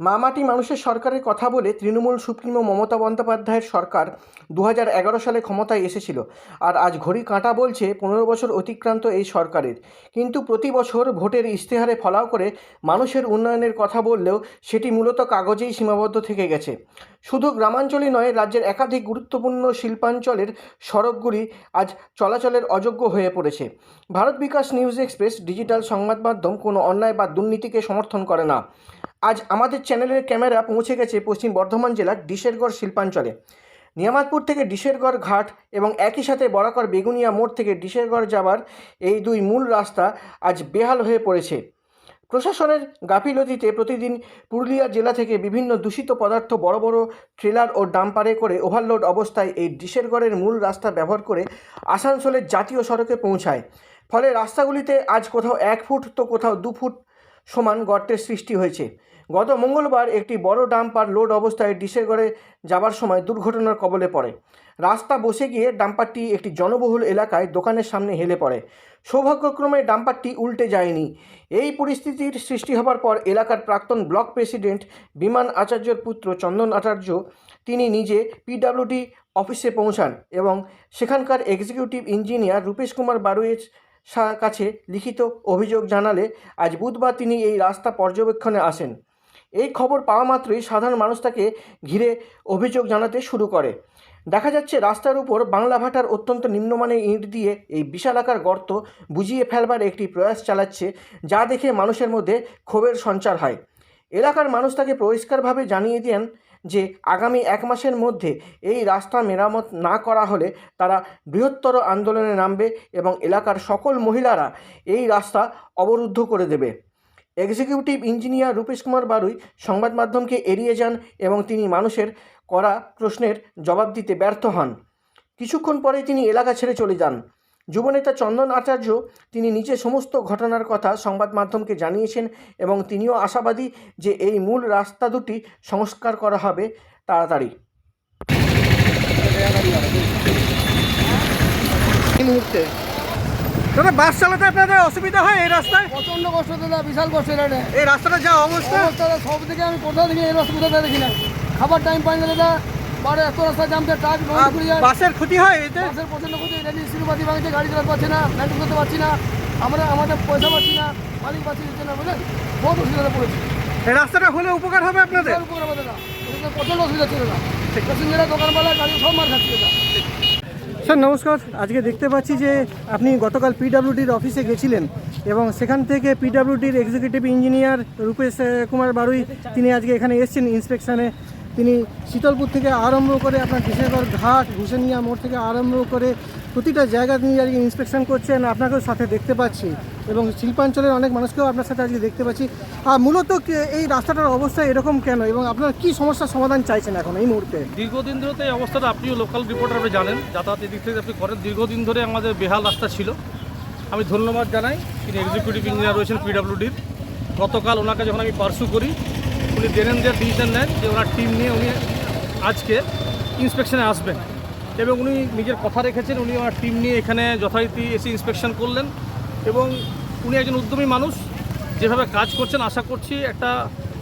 মামাটি মানুষের সরকারের কথা বলে তৃণমূল সুপ্রিমো মমতা বন্দ্যোপাধ্যায়ের সরকার দু হাজার এগারো সালে ক্ষমতায় এসেছিল। আর আজ ঘড়ি কাঁটা বলছে পনেরো বছর অতিক্রান্ত এই সরকারের। কিন্তু প্রতি বছর ভোটের ইশতেহারে ফলাও করে মানুষের উন্নয়নের কথা বললেও সেটি মূলত কাগজেই সীমাবদ্ধ থেকে গেছে। শুধু গ্রামাঞ্চলই নয়, রাজ্যের একাধিক গুরুত্বপূর্ণ শিল্পাঞ্চলের সড়কগুলি আজ চলাচলের অযোগ্য হয়ে পড়েছে। Bharat Bikash news express digital সংবাদ মাধ্যম কোনো অন্যায় বা দুর্নীতিকে সমর্থন করে না। আজ আমাদের চ্যানেলের ক্যামেরা পৌঁছে গেছে পশ্চিম বর্ধমান জেলার ডিশেরগড় শিল্পাঞ্চলে। নিয়ামাতপুর থেকে ডিশেরগড় ঘাট এবং একই সাথে বরাকর বেগুনিয়া মোড় থেকে ডিশেরগড় যাবার এই দুই মূল রাস্তা আজ বেহাল হয়ে পড়েছে। প্রশাসনের গাফিলতিতে প্রতিদিন পুরুলিয়া জেলা থেকে বিভিন্ন দূষিত পদার্থ বড় বড় ট্রেলার ও ডাম্পারে করে ওভারলোড অবস্থায় এই ডিশেরগড়ের মূল রাস্তা ব্যবহার করে আসানসোলের জাতীয় সড়কে পৌঁছায়। ফলে রাস্তাগুলিতে আজ কোথাও এক ফুট তো কোথাও দু ফুট সমান গর্তের সৃষ্টি হয়েছে। গত মঙ্গলবার একটি বড় ডাম্পার লোড অবস্থায় ডিশেগড়ে যাবার সময় দুর্ঘটনার কবলে পড়ে। রাস্তা বসে গিয়ে ডাম্পারটি একটি জনবহুল এলাকায় দোকানের সামনে হেলে পড়ে। সৌভাগ্যক্রমে ডাম্পারটি উল্টে যায়নি। এই পরিস্থিতির সৃষ্টি হবার পর এলাকার প্রাক্তন ব্লক প্রেসিডেন্ট, বিমান আচার্যর পুত্র চন্দন আচার্য, তিনি নিজে পিডাব্লিউডি অফিসে পৌঁছান এবং সেখানকার এক্সিকিউটিভ ইঞ্জিনিয়ার রূপেশ কুমার বারুয়ের কাছে লিখিত অভিযোগ জানালে, আজ বুধবার তিনি এই রাস্তা পর্যবেক্ষণে আসেন। এই খবর পাওয়া মাত্রই সাধারণ মানুষ তাকে ঘিরে অভিযোগ জানাতে শুরু করে। দেখা যাচ্ছে, রাস্তার উপর বাংলা ভাটার অত্যন্ত নিম্নমানের ইট দিয়ে এই বিশালাকার গর্ত বুঝিয়ে ফেলবার একটি প্রয়াস চালাচ্ছে, যা দেখে মানুষের মধ্যে ক্ষোভের সঞ্চার হয়। এলাকার মানুষ তাকে পরিষ্কারভাবে জানিয়ে দেন যে, আগামী এক মাসের মধ্যে এই রাস্তা মেরামত না করা হলে তারা বৃহত্তর আন্দোলনে নামবে এবং এলাকার সকল মহিলারা এই রাস্তা অবরুদ্ধ করে দেবে। এক্সিকিউটিভ ইঞ্জিনিয়ার রূপেশ কুমার বারুই সংবাদ মাধ্যমকে এড়িয়ে যান এবং তিনি মানুষের করা প্রশ্নের জবাব দিতে ব্যর্থ হন। কিছুক্ষণ পরে তিনি এলাকা ছেড়ে চলে যান। যুবনেতা চন্দন আচার্য তিনি নিজে সমস্ত ঘটনার কথা সংবাদ মাধ্যমকে জানিয়েছেন এবং তিনিও আশাবাদী যে এই মূল রাস্তা দুটি সংস্কার করা হবে তাড়াতাড়ি। মুহূর্তে দাদা বাস চালাতে আপনাদের অসুবিধা হয় এই রাস্তায়? প্রচণ্ড কষ্ট দাদা বিশাল কষ্ট এটা এই রাস্তাটা যা অবস্থা? অবস্থা সব থেকে আমি কোথাও দেখি এই অসুবিধাটা দেখি না। খাবার টাইম পাই না দাদা। বারে এত রাস্তা জামতে ট্রাক বাসের ক্ষতি হয় এতে? বাসের প্রচণ্ড ক্ষতি রেলি সিরুপাতি ভাঙছে গাড়ি চালাতে পারছি না মেনটেন করতে পারছি না। আমরা আমাদের পয়সা পাচ্ছি না মালিক পাচ্ছি দিচ্ছে না বুঝলেন বহুত অসুবিধাতে পড়েছি। এই রাস্তাটা হলে উপকার হবে আপনাদের? উপকার না এটাতে প্রচণ্ড অসুবিধা ছিল না প্যাসেঞ্জাররা দোকানওয়ালা গাড়ি সব মার খাচ্ছে দাদা। স্যার, নমস্কার। আজকে দেখতে পাচ্ছি যে আপনি গতকাল পিডাব্লিউডির অফিসে গেছিলেন এবং সেখান থেকে পিডাব্লিউডির এক্সিকিউটিভ ইঞ্জিনিয়ার রূপেশ কুমার বারুই, তিনি আজকে এখানে এসছেন ইন্সপেকশানে তিনি শীতলপুর থেকে আরম্ভ করে আপনার কিশোরগড় ঘাট, ঘুষেনিয়া মোড় থেকে আরম্ভ করে প্রতিটা জায়গা নিয়ে আজকে ইন্সপেকশন করছেন, আপনাকেও সাথে দেখতে পাচ্ছি এবং শিল্পাঞ্চলের অনেক মানুষকেও আপনার সাথে আজকে দেখতে পাচ্ছি। আর মূলত এই রাস্তাটার অবস্থা এরকম কেন এবং আপনারা কি সমস্যার সমাধান চাইছেন এখন এই মুহূর্তে? দীর্ঘদিন ধরে তো এই অবস্থাটা আপনিও লোকাল রিপোর্টার আপনি জানেন, যাতায়াতের দিক থেকে আপনি করেন। দীর্ঘদিন ধরে আমাদের বেহাল রাস্তা ছিল। আমি ধন্যবাদ জানাই তিনি এক্সিকিউটিভ ইঞ্জিনিয়ার রয়েছেন পিডাব্লিউডির গতকাল ওনাকে যখন আমি পার্সু করি, উনি জেনেন দেওয়ার ডিসিশন নেন যে ওনার টিম নিয়ে উনি আজকে ইন্সপেকশনে আসবেন। এবং উনি নিজের কথা রেখেছেন, উনি ওনার টিম নিয়ে এখানে যথারীতি এসে ইন্সপেকশন করলেন এবং উনি একজন উদ্যমী মানুষ। যেভাবে কাজ করছেন, আশা করছি একটা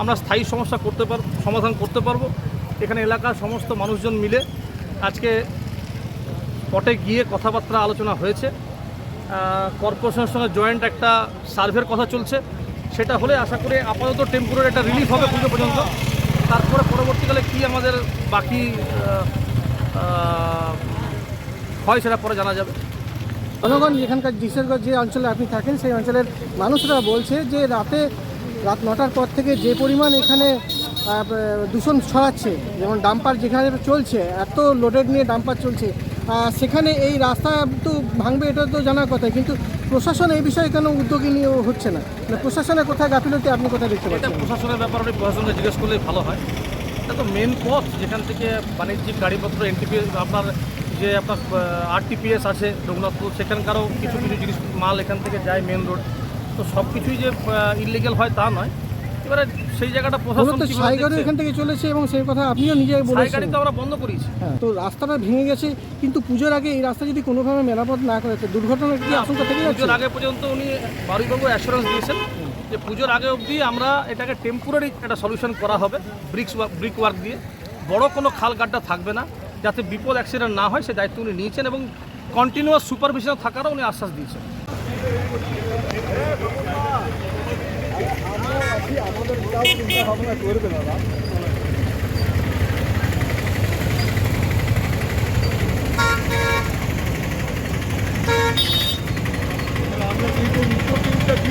আমরা স্থায়ী সমস্যা করতে পার, সমাধান করতে পারব। এখানে এলাকার সমস্ত মানুষজন মিলে আজকে পটে গিয়ে কথাবার্তা আলোচনা হয়েছে। কর্পোরেশনের সঙ্গে জয়েন্ট একটা সার্ভের কথা চলছে। সেটা হলে আশা করি আপাতত টেম্পোরারি একটা রিলিফ হবে পুজো পর্যন্ত। তারপরে পরবর্তীকালে কি আমাদের বাকি হয় সেটা পরে জানা যাবে। জনগণ এখানকার ডিসেরগঞ্জ যে অঞ্চলে আপনি থাকেন সেই অঞ্চলের মানুষরা বলছে যে রাতে রাত নটার পর থেকে যে পরিমাণ এখানে দূষণ ছড়াচ্ছে যেমন ডাম্পার যেখানে চলছে এত লোডেড নিয়ে ডাম্পার চলছে সেখানে এই রাস্তা তো ভাঙবে এটা তো জানার কথা কিন্তু প্রশাসন এই বিষয়ে কেন উদ্যোগী নিয়ে হচ্ছে না। মানে প্রশাসনের কোথায় গাফিলতি আপনি কোথায় দেখতে পাচ্ছেন? প্রশাসনের ব্যাপারে প্রশাসনকে জিজ্ঞেস করলেই ভালো হয়। এটা তো মেন পথ যেখান থেকে বাণিজ্যিক গাড়িপত্র এনটিপি আপনার যে আপনার আরটিপিএস আছে রঘুনাথপুর সেখানকারও কিছু কিছু জিনিস মাল এখান থেকে যায় মেন রোড তো সব কিছুই যে ইলিগেল হয় তা নয়। এবারে সেই জায়গাটা প্রশাসন দেখছে? এখান থেকে চলেছে এবং সেই কথা আপনিও নিজে বলেছেন। গাড়ি তো আমরা বন্ধ করিয়েছি। হ্যাঁ তো রাস্তাটা ভেঙে গেছে কিন্তু পুজোর আগে এই রাস্তা যদি কোনোভাবে মেরামত না করে দুর্ঘটনার কি আশঙ্কা থেকে যাচ্ছে? পুজোর আগে পর্যন্ত উনি বারুইবাবু অ্যাসুরেন্স দিয়েছেন। যে পুজোর আগে অবধি আমরা এটাকে টেম্পোরারি একটা সলিউশন করা হবে ব্রিক্স ব্রিক ওয়ার্ক দিয়ে। বড় কোনো খাল গাড্ডা থাকবে না, যাতে বিপদ অ্যাক্সিডেন্ট না হয়, সে দায়িত্ব উনি নিয়েছেন এবং কন্টিনিউয়াস সুপারভিশন থাকারও উনি আশ্বাস দিয়েছেন। আমরা কিন্তু নিত্য কি